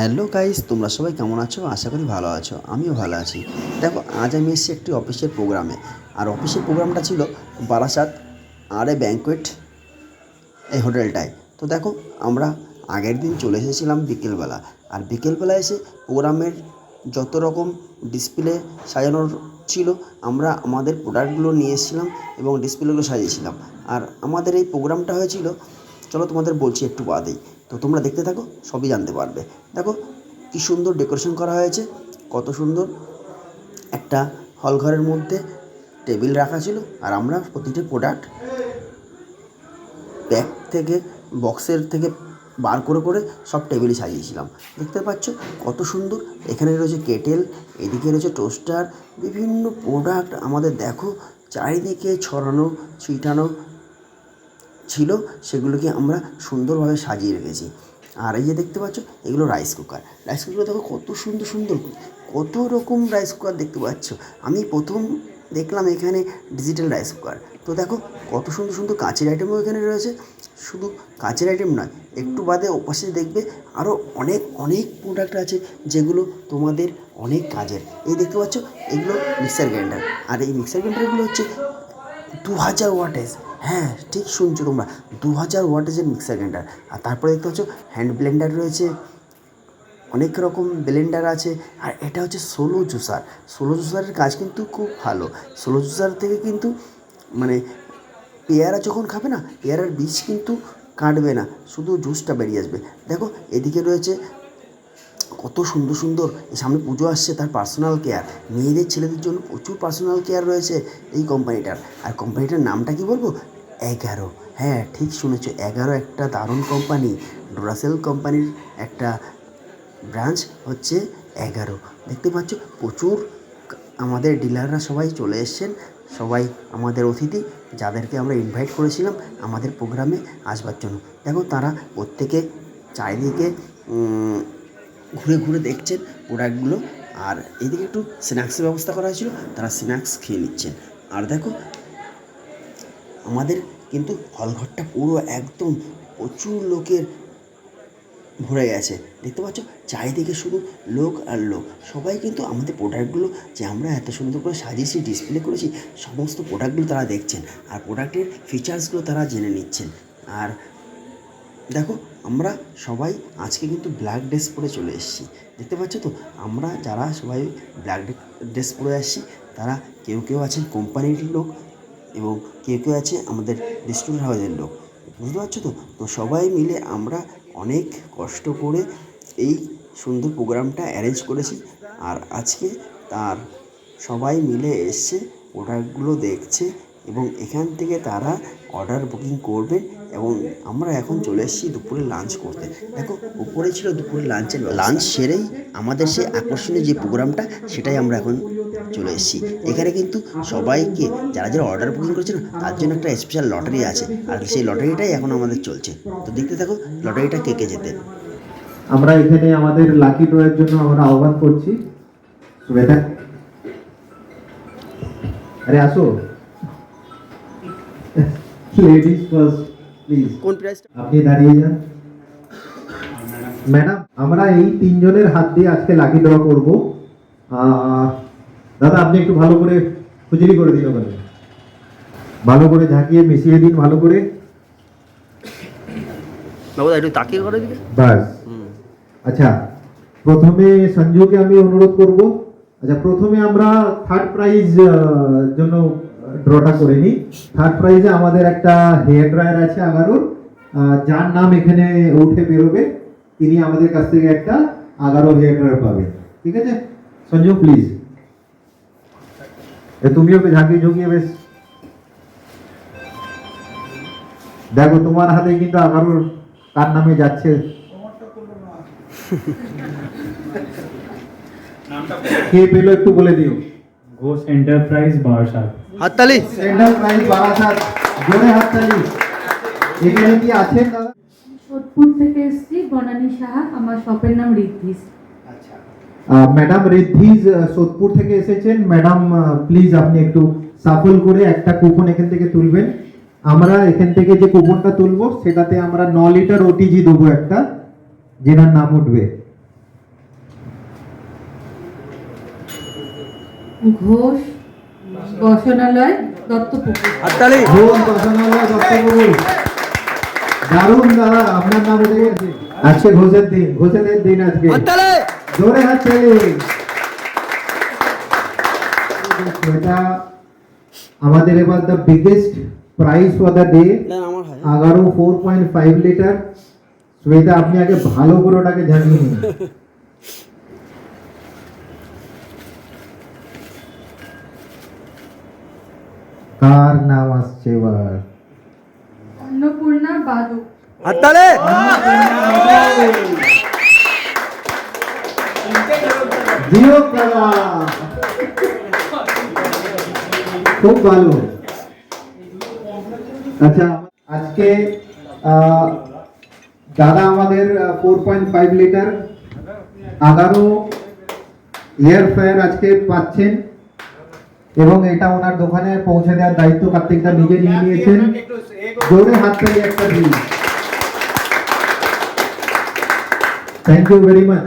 Hello guys, তোমরা সবাই কেমন আছো? আশা করি ভালো আছো। আমিও ভালো আছি। দেখো, আজ আমি এসেছি একটি অফিসের প্রোগ্রামে। আর অফিসের প্রোগ্রামটা ছিল বারাসাত আর এ ব্যাঙ্কোয়েট এই হোটেলটায়। তো দেখো, আমরা আগের দিন চলে এসেছিলাম বিকেলবেলা। আর বিকেলবেলা এসে প্রোগ্রামের যত রকম ডিসপ্লে সাজানোর ছিল, আমরা আমাদের প্রোডাক্টগুলো নিয়ে এসেছিলাম এবং ডিসপ্লেগুলো সাজিয়েছিলাম। আর আমাদের এই প্রোগ্রামটা হয়েছিল, চলো তোমাদের বলছি একটু বাদেই। তো তোমরা দেখতে থাকো, সবই জানতে পারবে। দেখো কী সুন্দর ডেকোরেশন করা হয়েছে, কত সুন্দর। একটা হল ঘরের মধ্যে টেবিল রাখা ছিল, আর আমরা প্রতিটি প্রোডাক্ট ব্যাগ থেকে বক্সের থেকে বার করে করে সব টেবিলে সাজিয়েছিলাম। দেখতে পাচ্ছ কত সুন্দর, এখানে রয়েছে কেটেল এদিকে রয়েছে টোস্টার বিভিন্ন প্রোডাক্ট আমাদের দেখো, চারিদিকে ছড়ানো, ছিটানো ছিল, সেগুলোকে আমরা সুন্দরভাবে সাজিয়ে রেখেছি। আর এই যে দেখতে পাচ্ছ, এগুলো রাইস কুকার রাইস কুকার দেখো কত সুন্দর সুন্দর, কত রকম রাইস কুকার দেখতে পাচ্ছ। আমি প্রথম দেখলাম এখানে ডিজিটাল রাইস কুকার তো দেখো কত সুন্দর সুন্দর কাঁচের আইটেমও এখানে রয়েছে। শুধু কাঁচের আইটেম নয়, একটু বাদে ওপাশে দেখবে আরও অনেক অনেক প্রোডাক্ট আছে, যেগুলো তোমাদের অনেক কাজের। এই দেখতে পাচ্ছ, এগুলো মিক্সার গ্রাইন্ডার আর এই মিক্সার গ্রাইন্ডারগুলো হচ্ছে দু হাজার ওয়াটেজ হ্যাঁ ঠিক শুনছো তোমরা। দু হাজার ওয়াটেজের মিক্সার গ্রাইন্ডার। আর তারপরে দেখতে পাচ্ছ হ্যান্ড ব্লেন্ডার রয়েছে। অনেক রকম ব্লেন্ডার আছে। আর এটা হচ্ছে সোলো জুসার সোলো জুসারের কাজ কিন্তু খুব ভালো। সোলো জুসার থেকে কিন্তু মানে পেয়ারা যখন খাবে না, পেয়ারার বীজ কিন্তু কাটবে না। শুধু জুসটা বেরিয়ে আসবে। দেখো, এদিকে রয়েছে কত সুন্দর সুন্দর এই সামনে পুজো আসছে, তার পার্সোনাল কেয়ার মেয়েদের ছেলেদের জন্য প্রচুর পার্সোনাল কেয়ার রয়েছে এই কোম্পানিটার আর কোম্পানিটার নামটা কি বলব? এগারো। হ্যাঁ ঠিক শুনেছো, এগারো একটা দারুণ কোম্পানি ডোরাসেল কোম্পানির একটা ব্রাঞ্চ হচ্ছে এগারো। দেখতে পাচ্ছ, প্রচুর আমাদের ডিলাররা সবাই চলে এসছেন। সবাই আমাদের অতিথি, যাদেরকে আমরা ইনভাইট করেছিলাম আমাদের প্রোগ্রামে আসবার জন্য। দেখো, তারা প্রত্যেকে চারিদিকে ঘুরে ঘুরে দেখছেন প্রোডাক্টগুলো আর এদিকে একটু স্ন্যাক্সের ব্যবস্থা করা হয়েছিল, তারা স্ন্যাক্স খেয়ে নিচ্ছেন। আর দেখো, আমাদের কিন্তু হলঘরটা পুরো একদম প্রচুর লোকের ভরে গেছে। দেখতে পাচ্ছ, চারিদিকে শুধু লোক আর লোক। সবাই কিন্তু আমাদের প্রোডাক্টগুলো যে আমরা এত সুন্দর করে সাজিয়েছি ডিসপ্লে করেছি, সমস্ত প্রোডাক্টগুলো তারা দেখছেন। আর প্রোডাক্টের ফিচার্সগুলো তারা জেনে নিচ্ছেন। আর দেখো আমরা সবাই আজকে কিন্তু ব্ল্যাক ড্রেস পরে চলে এসেছি। দেখতে পাচ্ছ তো? আমরা যারা সবাই ব্ল্যাক ড্রেস পরে আসছি, তারা কেউ কেউ আছেন কোম্পানির লোক এবং কেউ কেউ আছে আমাদের রেস্টুরেন্ট হাউসের লোক। বুঝতে পারছ তো? তো সবাই মিলে আমরা অনেক কষ্ট করে এই সুন্দর প্রোগ্রামটা অ্যারেঞ্জ করেছি। আর আজকে তার সবাই মিলে এসছে প্রোডাক্টগুলো দেখছে এবং এখান থেকে তারা অর্ডার বুকিং করবে এবং আমরা এখন চলে এসেছি দুপুরে লাঞ্চ করতে। দেখো উপরে ছিল দুপুরে লাঞ্চের লাঞ্চ সেরেই আমাদের সেই আকর্ষণীয় যে প্রোগ্রামটা সেটাই আমরা এখন চলে এসেছি। এখানে কিন্তু সবাইকে যারা যারা অর্ডার বুকিং করেছে না তার জন্য একটা স্পেশাল লটারি আছে। আর সেই লটারিটাই এখন আমাদের চলছে। তো দেখতে থাকো লটারিটা কে কে যেতে আমরা এখানে আমাদের লাকি ড্রয়ের জন্য আমরা আহ্বান করছি। আরে আসো। লেডিস ফার্স্ট প্লিজ কোন আপনি দাঁড়িয়ে যান। ম্যাডাম আমরা এই তিনজনের হাত দিয়ে আজকে লাকি ড্র করব। দাদা আপনি একটু ভালো করে করে দিন ওখানে। ভালো করে ঝাঁকিয়ে মিশিয়ে দিন ভালো করে। বাবু একটু তাকিয়ে করে বাস। আচ্ছা প্রথমে সঞ্জুকে আমি অনুরোধ করব। আচ্ছা প্রথমে আমরা থার্ড প্রাইজ জন্য ড্রটা করে নিই। থার্ড প্রাইজে আমাদের একটা হেয়ার ড্রায়ার আছে আগারোর যার নাম এখানে উঠে বেরোবে। তিনি আমাদের কাছ থেকে একটা আগারো হেয়ার ড্রায়ার পাবে। ঠিক আছে? সঞ্জু প্লিজ তুমিও ওকে ঝাঁকিয়ে ঝুঁকিয়ে বেশ। দেখো তোমার হাতে কিন্তু আগারোর কার নামে যাচ্ছে। কে পেল একটু বলে দিও। ঘোষ এন্টারপ্রাইজ বারাসাত হাততালি। সেন্ট্রাল প্রাইজ বারাসাত জোরে হাততালি। এখানে কি আছেন দাদা? থেকে এসেছি বনানী সাহা আমার শপের নাম ঋদ্ধিস। আচ্ছা। ম্যাডাম ঋদ্ধিস সোদপুর থেকে এসেছেন। ম্যাডাম প্লিজ আপনি একটু সাফল করে একটা কুপন এখান থেকে তুলবেন। আমরা এখান থেকে যে কুপনটা তুলবো সেটাতে আমরা ন লিটার ওটিজি দেবো একটা। যেনার নাম উঠবে। ঘোষ বসনালয় দত্তপুকুর। হাততালি। ঘোষ বাসনালয় দত্তবাবু দারুণ দাদা আপনার নাম উঠে গেছে। আজকে ঘোষের দিন ঘোষের দিন আজকে। হাততালি। জোরে হাত এটা আমাদের এবার the biggest price for the day এগারো four point five litre Shweta আপনি আগে ভালো করে ওটাকে ঝাঁকিয়ে নিন। কার নাম আসছে এবার অন্নপূর্ণা বাদু হাততালি জিও কালা খুব ভালো আচ্ছা আজকে আহ, দাদা আমাদের ফোর পয়েন্ট ফাইভ লিটার এগারো এয়ার ফেয়ার আজকে পাচ্ছেন এবং এটা ওনার দোকানে পৌঁছে দেওয়ার দায়িত্ব কার্তিকদা নিজে নিয়ে নিয়েছেন। জোরে হাত তালি একটা দিন থ্যাংক ইউ ভেরি মাচ